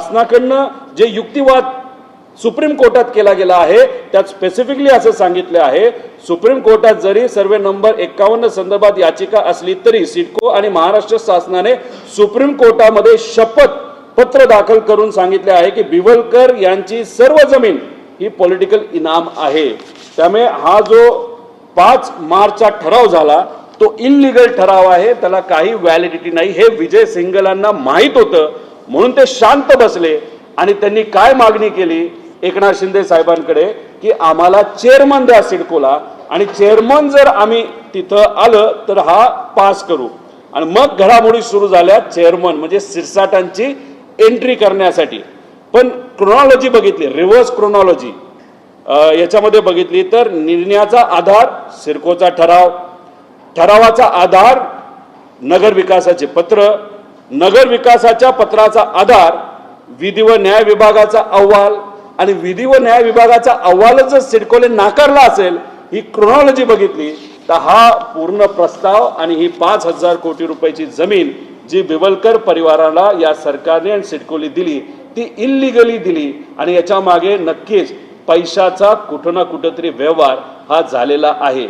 शासनाकडनं जे युक्तिवाद सुप्रीम कोर्टात केला गेला आहे त्यात स्पेसिफिकली असं सांगितलं आहे सुप्रीम कोर्टात जरी सर्वे नंबर एकावन्न संदर्भात याचिका असली तरी सिडको आणि महाराष्ट्र शासनाने सुप्रीम कोर्टामध्ये शपथ पत्र दाखल करून सांगितले आहे की बिवलकर यांची सर्व जमीन ही पॉलिटिकल इनाम आहे. त्यामुळे हा जो पाच मार्चचा ठराव झाला तो इनलिगल ठराव आहे. त्याला काही व्हॅलिडिटी नाही. हे विजय सिंगलांना माहीत होतं. म्हणून ते शांत बसले आणि त्यांनी काय मागणी केली? एकनाथ शिंदे साहेबांकडे की आम्हाला चेअरमन द्या सिडकोला. आणि चेअरमन जर आम्ही तिथं आलं तर हा पास करू. आणि मग घडामोडी सुरू झाल्या चेअरमन म्हणजे सिरसाटांची एंट्री करण्यासाठी. पण क्रोनॉलॉजी बघितली रिव्हर्स क्रोनॉलॉजी याच्यामध्ये बघितली तर निर्णयाचा आधार सिडकोचा ठराव ठरावाचा आधार नगर विकासाचे पत्र नगर विकासाच्या पत्राचा आधार विधी व न्याय विभागाचा अहवाल आणि विधी व न्याय विभागाचा अहवालच जर सिडकोने नाकारला असेल ही क्रोनॉलॉजी बघितली तर हा पूर्ण प्रस्ताव आणि ही पाच हजार कोटी रुपयाची जमीन जी बिवलकर परिवाराला या सरकारने आणि सिडकोली दिली ती इल्लिगली दिली आणि याच्या मागे नक्कीच पैशाचा कुठं ना कुठंतरी व्यवहार हा झालेला आहे.